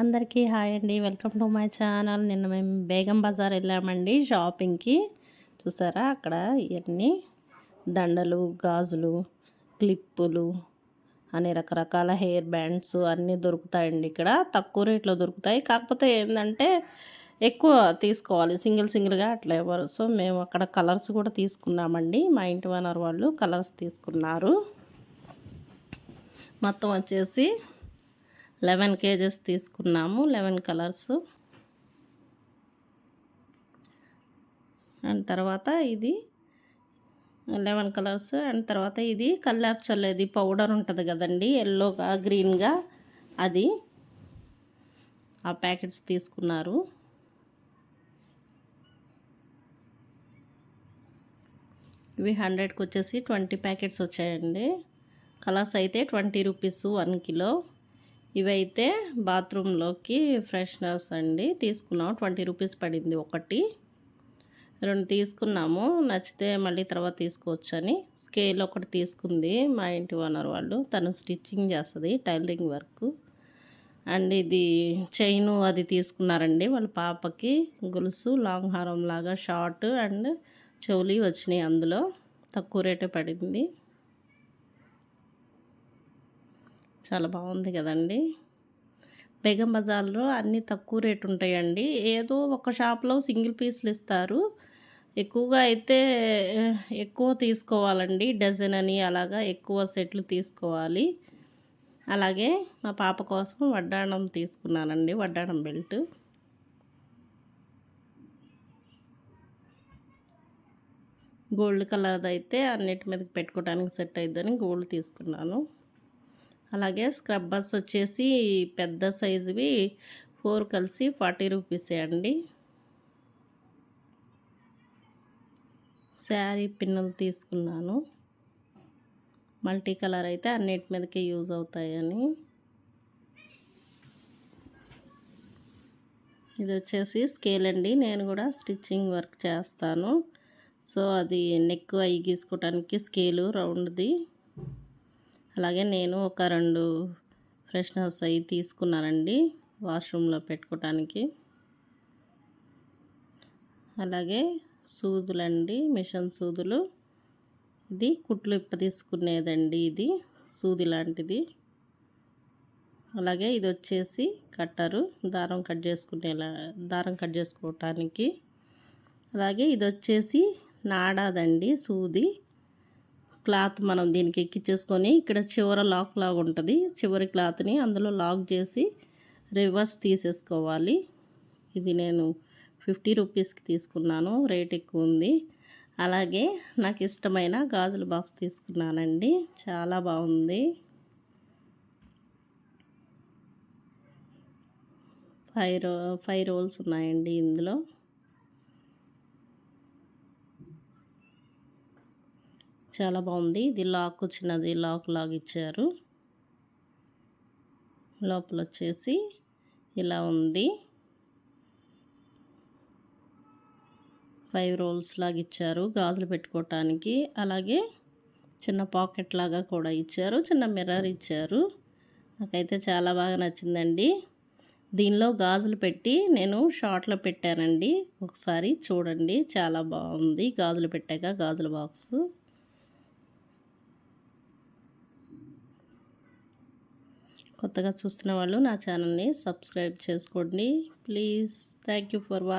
అందరికీ హాయ్ అండి. Welcome to my channel. నిన్న మేము బేగం బజార్ వెళ్ళామండి షాపింగ్కి. చూసారా అక్కడ ఇవన్నీ దండలు గాజులు క్లిప్పులు అనే రకరకాల హెయిర్ బ్యాండ్స్ అన్నీ దొరుకుతాయండి ఇక్కడ. తక్కువ రేట్లో దొరుకుతాయి. కాకపోతే ఏంటంటే ఎక్కువ తీసుకోవాలి. సింగిల్ సింగిల్గా అట్లా ఎవరు. సో మేము అక్కడ కలర్స్ కూడా తీసుకున్నామండి. మా ఇంటి ఓనర్ వాళ్ళు కలర్స్ తీసుకున్నారు. మొత్తం వచ్చేసి లెవెన్ కేజెస్ తీసుకున్నాము లెవెన్ కలర్స్. అండ్ తర్వాత ఇది లెవెన్ కలర్స్ అండ్ తర్వాత ఇది కల్లాప్ చల్లేది పౌడర్ ఉంటుంది కదండి ఎల్లోగా గ్రీన్గా అది. ఆ ప్యాకెట్స్ తీసుకున్నారు. ఇవి హండ్రెడ్కి వచ్చేసి ట్వంటీ ప్యాకెట్స్ వచ్చాయండి. కలర్స్ అయితే ట్వంటీ రూపీస్ వన్ కిలో. ఇవైతే బాత్రూంలోకి ఫ్రెషనర్స్ అండి తీసుకున్నాం ట్వంటీ రూపీస్ పడింది ఒకటి. రెండు తీసుకున్నాము. నచ్చితే మళ్ళీ తర్వాత తీసుకోవచ్చని స్కేల్ ఒకటి తీసుకుంది మా ఇంటి ఓనర్ వాళ్ళు. తను స్టిచ్చింగ్ చేస్తుంది టైలరింగ్ వర్క్. అండ్ ఇది చైను అది తీసుకున్నారండి వాళ్ళ పాపకి. గొలుసు లాంగ్ హారం లాగా షార్ట్ అండ్ చెవులి వచ్చినాయి అందులో. తక్కువ రేటే పడింది. చాలా బాగుంది కదండి. బేగం బజార్లో అన్నీ తక్కువ రేటు ఉంటాయండి. ఏదో ఒక షాప్లో సింగిల్ పీస్లు ఇస్తారు. ఎక్కువగా అయితే ఎక్కువ తీసుకోవాలండి. డజన్ అని అలాగా ఎక్కువ సెట్లు తీసుకోవాలి. అలాగే మా పాప కోసం వడ్డాణం తీసుకున్నానండి వడ్డాణం బెల్ట్. గోల్డ్ కలర్ అయితే అన్నిటి మీదకి పెట్టుకోవడానికి సెట్ అయిద్దని గోల్డ్ తీసుకున్నాను. అలాగే స్క్రబ్బర్స్ వచ్చేసి పెద్ద సైజువి ఫోర్ కలిసి ఫార్టీ రూపీసే అండి. శారీ పిన్నులు తీసుకున్నాను. మల్టీ కలర్ అయితే అన్నిటి మీదకి యూజ్ అవుతాయని. ఇది వచ్చేసి స్కేల్ అండి. నేను కూడా స్టిచ్చింగ్ వర్క్ చేస్తాను. సో అది నెక్ అయ్యి గీసుకోవటానికి స్కేలు రౌండ్ది. అలాగే నేను ఒక రెండు ఫ్రెషనర్స్ అవి తీసుకున్నానండి వాష్రూమ్లో పెట్టుకోవటానికి అలాగే సూదులండి మిషన్ సూదులు. ఇది కుట్లు ఇప్ప తీసుకునేదండి ఇది సూది లాంటిది. అలాగే ఇది వచ్చేసి కట్టరు దారం కట్ చేసుకునేలా దారం కట్ చేసుకోవటానికి అలాగే ఇది వచ్చేసి నాడాదండి సూది. క్లాత్ మనం దీనికి ఎక్కించేసుకొని ఇక్కడ చివర లాక్ లాగా ఉంటుంది. చివరి క్లాత్ని అందులో లాక్ చేసి రివర్స్ తీసేసుకోవాలి. ఇది నేను ఫిఫ్టీ రూపీస్కి తీసుకున్నాను. రేట్ ఎక్కువ ఉంది. అలాగే నాకు ఇష్టమైన గాజుల బాక్స్ తీసుకున్నానండి. చాలా బాగుంది. ఫైవ్ రో ఫైవ్ రోల్స్ ఉన్నాయండి ఇందులో. చాలా బాగుంది. ఇది లాక్ చిన్నది లాక్ లాగ్ ఇచ్చారు. లోపల వచ్చేసి ఇలా ఉంది. ఫైవ్ రోల్స్ లాగా ఇచ్చారు గాజులు పెట్టుకోవటానికి అలాగే చిన్న పాకెట్ లాగా కూడా ఇచ్చారు. చిన్న మిర్రర్ ఇచ్చారు. నాకైతే చాలా బాగా నచ్చిందండి. దీనిలో గాజులు పెట్టి నేను షార్ట్లో పెట్టానండి. ఒకసారి చూడండి. చాలా బాగుంది. గాజులు పెట్టాక గాజుల బాక్స్. కొత్తగా చూస్తున్న వాళ్ళు నా ఛానల్ని సబ్స్క్రైబ్ చేసుకోండి. Please thank you for watch.